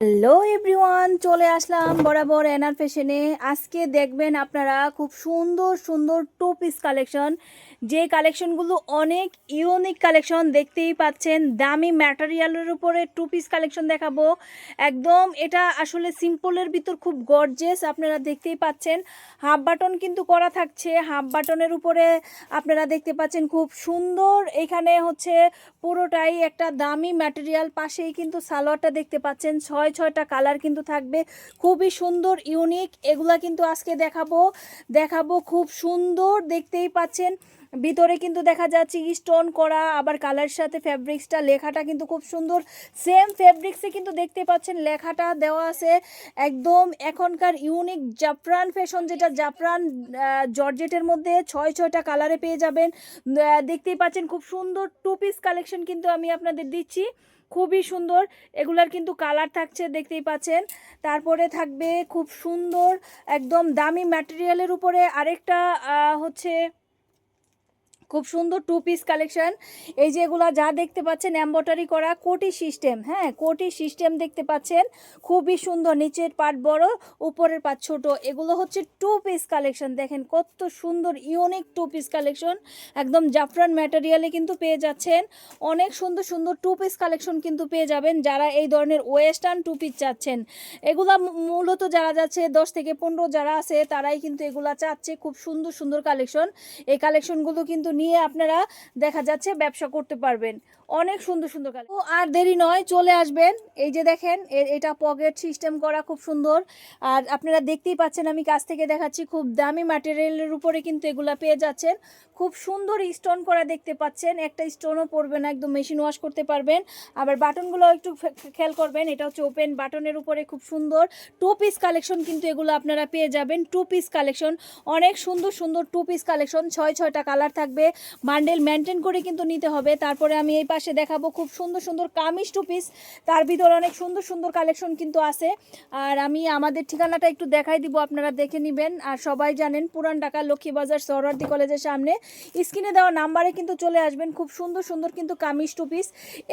Hello everyone চলে আসলাম বরাবর এনার ফ্যাশনে আজকে দেখবেন আপনারা খুব সুন্দর সুন্দর টু পিস কালেকশন যে কালেকশনগুলো অনেক ইউনিক কালেকশন দেখতেই পাচ্ছেন। দামি ম্যাটেরিয়ালের উপরে টু পিস কালেকশন দেখাবো। একদম এটা আসলে সিম্পলের ভিতর খুব গর্জেস আপনারা দেখতেই পাচ্ছেন। হাফ বাটন কিন্তু করা থাকছে। হাফ বাটনের উপরে আপনারা দেখতে পাচ্ছেন খুব সুন্দর। এখানে হচ্ছে পুরোটাই একটা দামি ম্যাটেরিয়াল পাশেই কিন্তু সালোয়ারটা দেখতে পাচ্ছেন। ছয় ছয়টা কালার কিন্তু থাকবে। খুবই সুন্দর, ইউনিক। এগুলা কিন্তু আজকে দেখাবো। দেখাবো খুব সুন্দর, দেখতেই পাচ্ছেন। ভিতরে কিন্তু দেখা যাচ্ছে স্টোন করা, আবার কালার সাথে ফ্যাব্রিক্সটা লেখাটা কিন্তু খুব সুন্দর। সেম ফ্যাব্রিক্সে কিন্তু দেখতে পাচ্ছেন লেখাটা দেওয়া আছে একদম এখনকার ইউনিক জাফরান ফ্যাশন যেটা জাফরান জর্জেটের মধ্যে ছয় ছয়টা কালারে পেয়ে যাবেন। দেখতেই পাচ্ছেন খুব সুন্দর টু পিস কালেকশন কিন্তু আমি আপনাদের দিচ্ছি। খুবই সুন্দর, এগুলার কিন্তু কালার থাকছে দেখতেই পাচ্ছেন। তারপরে থাকবে খুব সুন্দর, একদম দামি ম্যাটেরিয়ালের উপরে আরেকটা হচ্ছে খুব সুন্দর টু পিস কালেকশন এই যে এগুলা যা দেখতে পাচ্ছেন এম্বয়ডারি করা কোটি সিস্টেম হ্যাঁ কোটি সিস্টেম দেখতে পাচ্ছেন। খুবই সুন্দর, নিচের পাট বড়, উপরের পাট ছোট। এগুলো হচ্ছে টু পিস কালেকশন দেখেন কত সুন্দর ইউনিক টু পিস কালেকশন একদম জাফরান ম্যাটেরিয়ালে কিন্তু পেয়ে যাচ্ছেন। অনেক সুন্দর সুন্দর টু পিস কালেকশন কিন্তু পেয়ে যাবেন যারা এই ধরনের ওয়েস্টার্ন টু পিস চাচ্ছেন। এগুলা মূলত যারা যাচ্ছে, দশ থেকে পনেরো যারা আছে, তারাই কিন্তু এগুলা চাচ্ছে। খুব সুন্দর সুন্দর কালেকশন এই কালেকশনগুলো কিন্তু নিয়ে আপনারা দেখা যাচ্ছে ব্যবসা করতে পারবেন। অনেক সুন্দর সুন্দর কালেকশন তো আর দেরি নয়, চলে আসবেন। এই যে দেখেন এটা পকেট সিস্টেম করা খুব সুন্দর। আর আপনারা দেখতেই পাচ্ছেন, আমি কাছ থেকে দেখাচ্ছি, খুব দামি ম্যাটেরিয়ালের উপরে কিন্তু এগুলা পেয়ে যাচ্ছেন। খুব সুন্দর স্টোন করা দেখতে পাচ্ছেন। একটা স্টোনও পড়বে না, একদম মেশিন ওয়াশ করতে পারবেন। আবার বাটনগুলো একটু খেয়াল করবেন, এটা হচ্ছে ওপেন বাটনের উপরে খুব সুন্দর। টু পিস কালেকশন কিন্তু এগুলো আপনারা পেয়ে যাবেন। টু পিস কালেকশন অনেক সুন্দর সুন্দর টু পিস কালেকশন ছয়, ছয়টা কালার থাকবে। বান্ডেল মেনটেন করে কিন্তু নিতে হবে। তারপরে আমি এই পাশে দেখাবো খুব সুন্দর সুন্দর কামিজ টু পিস। তার ভিতরে অনেক সুন্দর সুন্দর কালেকশন কিন্তু আছে। আর আমি আমাদের ঠিকানাটা একটু দেখাই দিব, আপনারা দেখে নেবেন। আর সবাই জানেন পুরান ঢাকা লক্ষ্মীবাজার সরওয়ার্দি কলেজের সামনে। স্ক্রিনে দেওয়া নাম্বারে কিন্তু চলে আসবেন, খুব সুন্দর সুন্দর কিন্তু কামিজ টু পিস।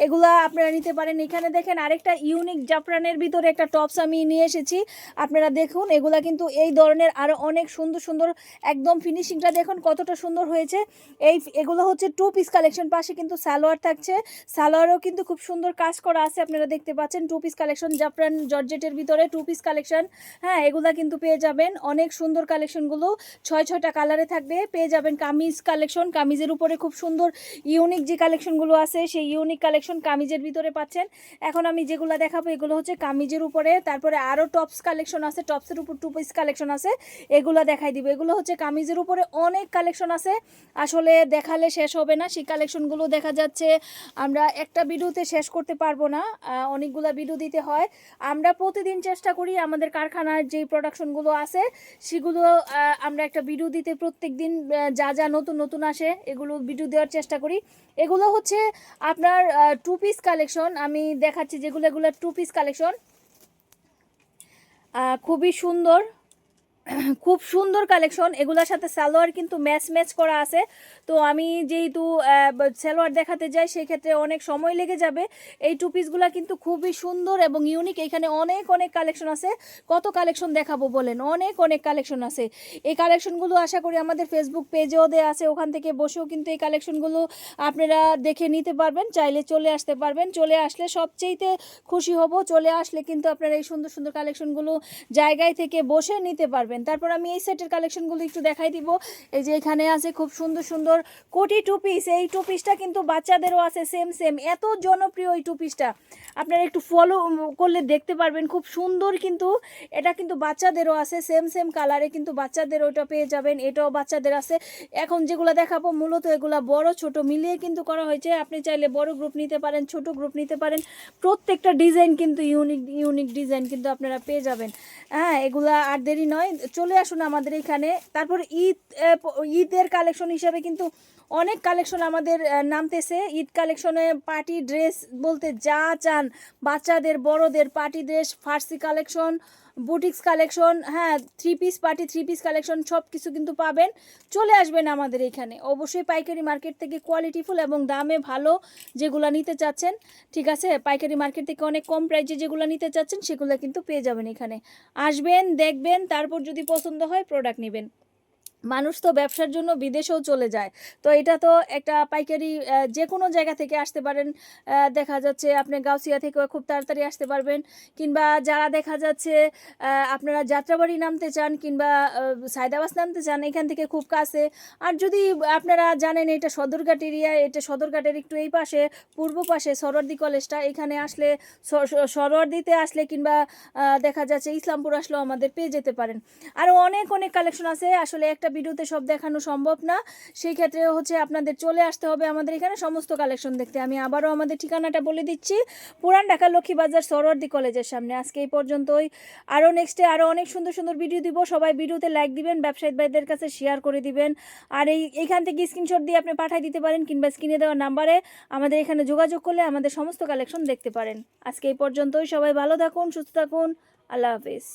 এগুলা আপনারা নিতে পারেন। এখানে দেখেন আরেকটা ইউনিক জাফরানের ভিতরে একটা টপস আমি নিয়ে এসেছি। আপনারা দেখুন, এগুলা কিন্তু এই ধরনের আরও অনেক সুন্দর সুন্দর একদম ফিনিশিংটা দেখুন কতটা সুন্দর হয়েছে। এই, এগুলো হচ্ছে টু পিস কালেকশন পাশে কিন্তু সালোয়ার থাকছে। সালোয়ারও কিন্তু খুব সুন্দর কাজ করা আছে, আপনারা দেখতে পাচ্ছেন। টু পিস কালেকশন জাফরান জর্জেটের ভিতরে টু পিস কালেকশন হ্যাঁ এগুলা কিন্তু পেয়ে যাবেন। অনেক সুন্দর কালেকশনগুলো ছয়, ছয়টা কালারে থাকবে। পেয়ে যাবেন কামিজ কালেকশন কামিজের উপরে খুব সুন্দর ইউনিক যে কালেকশনগুলো আছে, সেই ইউনিক কালেকশন কামিজের ভিতরে পাচ্ছেন। এখন আমি যেগুলো দেখাবো, এগুলো হচ্ছে কামিজের উপরে। তারপরে আরও টপস কালেকশন আছে টপসের উপর টু পিস কালেকশন আছে। এগুলো দেখাই দিব। এগুলো হচ্ছে কামিজের উপরে অনেক কালেকশন আছে। আসলে দেখালে শেষ হবে না। সেই কালেকশনগুলো দেখা যাচ্ছে। আমরা একটা ভিডিওতে শেষ করতে পারব না অনেকগুলো ভিডিও দিতে হয়। আমরা প্রতিদিন চেষ্টা করি আমাদের কারখানার যে প্রোডাকশনগুলো আছে, সেগুলো আমরা একটা ভিডিও দিতে প্রত্যেক দিন যা যা নতুন নতুন আসে, এগুলো ভিডিও দেওয়ার চেষ্টা করি। এগুলো হচ্ছে আপনার টু পিস কালেকশন আমি দেখাচ্ছি যেগুলো, এগুলো টু পিস কালেকশন খুবই সুন্দর খুব সুন্দর কালেকশন এগুলোর সাথে সালোয়ার কিন্তু ম্যাচ ম্যাচ করা আছে। তো আমি যেহেতু সালোয়ার দেখাতে যাই, সেক্ষেত্রে অনেক সময় লেগে যাবে। এই টু পিসগুলো কিন্তু খুবই সুন্দর এবং ইউনিক এখানে অনেক অনেক কালেকশন আছে। কত কালেকশন দেখাবো বলেন? অনেক অনেক কালেকশন আছে। এই কালেকশনগুলো আশা করি আমাদের ফেসবুক পেজেও দেওয়া আছে। ওখান থেকে বসেও কিন্তু এই কালেকশনগুলো আপনারা দেখে নিতে পারবেন। চাইলে চলে আসতে পারবেন। চলে আসলে সবচেয়েতে খুশি হব। চলে আসলে কিন্তু আপনারা এই সুন্দর সুন্দর কালেকশনগুলো জায়গায় থেকে বসে নিতে পারবেন। তারপর আমি এই সেটের কালেকশনগুলো একটু দেখাই দিব। এই যে এখানে আছে খুব সুন্দর সুন্দর কোটি টু পিস এই টু পিসটা কিন্তু বাচ্চাদেরও আছে সেম সেম এত জনপ্রিয় এই টু। পিসটা আপনারা একটু ফলো করলে দেখতে পারবেন। খুব সুন্দর কিন্তু এটা কিন্তু বাচ্চাদেরও আছে সেম সেম কালারে কিন্তু বাচ্চাদের ওটা পেয়ে যাবেন। এটাও বাচ্চাদের আছে। এখন যেগুলো দেখাবো, মূলত এগুলা বড়, ছোট মিলিয়ে কিন্তু করা হয়েছে। আপনি চাইলে বড় গ্রুপ নিতে পারেন, ছোট গ্রুপ নিতে পারেন। প্রত্যেকটা ডিজাইন কিন্তু ইউনিক ইউনিক ডিজাইন কিন্তু আপনারা পেয়ে যাবেন। হ্যাঁ এগুলা আর দেরি নয়। চলে আসুন আমাদের এখানে। তারপর ঈদ ঈদের কালেকশন হিসাবে কিন্তু অনেক কালেকশন আমাদের নামতেছে। ঈদ কালেকশনে পার্টি ড্রেস বলতে যা চান, বাচ্চাদের, বড়দের পার্টি ড্রেস ফার্সি কালেকশন বুটিক্স কালেকশন হ্যাঁ three piece party three piece collection সব কিছু কিন্তু পাবেন। চলে আসবেন আমাদের এখানে। অবশ্যই পাইকারি মার্কেট থেকে কোয়ালিটিফুল এবং দামে ভালো যেগুলো নিতে চাচ্ছেন, ঠিক আছে? পাইকারি মার্কেট থেকে অনেক কম প্রাইসে যেগুলো নিতে চাচ্ছেন, সেগুলো কিন্তু পেয়ে যাবেন এখানে। আসবেন, দেখবেন, তারপর যদি পছন্দ হয় প্রোডাক্ট নেবেন। মানুষ তো ব্যবসার জন্য বিদেশেও চলে যায়। তো এটা তো একটা পাইকারি যে কোনো জায়গা থেকে আসতে পারেন। দেখা যাচ্ছে আপনি গাউসিয়া থেকে খুব তাড়াতাড়ি আসতে পারবেন। কিংবা যারা দেখা যাচ্ছে আপনারা যাত্রাবাড়ি নামতে চান কিংবা আহ, সায়দাবাস নামতে চান এখান থেকে খুব কাছে। আর যদি আপনারা জানেন এটা সদরঘাট এরিয়া এটা সদরঘাটের একটু এই পাশে পূর্ব পাশে সরোয়ার্দি কলেজটা এখানে আসলে সরোয়ার্দিতে আসলে কিংবা দেখা যাচ্ছে ইসলামপুর আসলেও আমাদের পেয়ে যেতে পারেন। আরও অনেক অনেক কালেকশন আছে। আসলে একটা ভিডিওতে সব দেখানো সম্ভব না। সেই ক্ষেত্রে হচ্ছে আপনাদের চলে আসতে হবে আমাদের এখানে সমস্ত কালেকশন দেখতে। আমি আবারও আমাদের ঠিকানাটা বলে দিচ্ছি। পুরান ঢাকা লক্ষ্মীবাজার সরোয়ার্দি কলেজের সামনে। আজকে এই পর্যন্তই। আরও নেক্সটে আরও অনেক সুন্দর সুন্দর ভিডিও দিব। সবাই ভিডিওতে লাইক দিবেন ব্যবসায়িক ভাইদের কাছে শেয়ার করে দিবেন। আর এই এইখান থেকে স্ক্রিনশট দিয়ে আপনি পাঠিয়ে দিতে পারেন কিংবা স্ক্রিনে দেওয়া নাম্বারে আমাদের এখানে যোগাযোগ করলে আমাদের সমস্ত কালেকশন দেখতে পারেন। আজকে এই পর্যন্তই। সবাই ভালো থাকুন, সুস্থ থাকুন। আল্লাহ হাফিজ।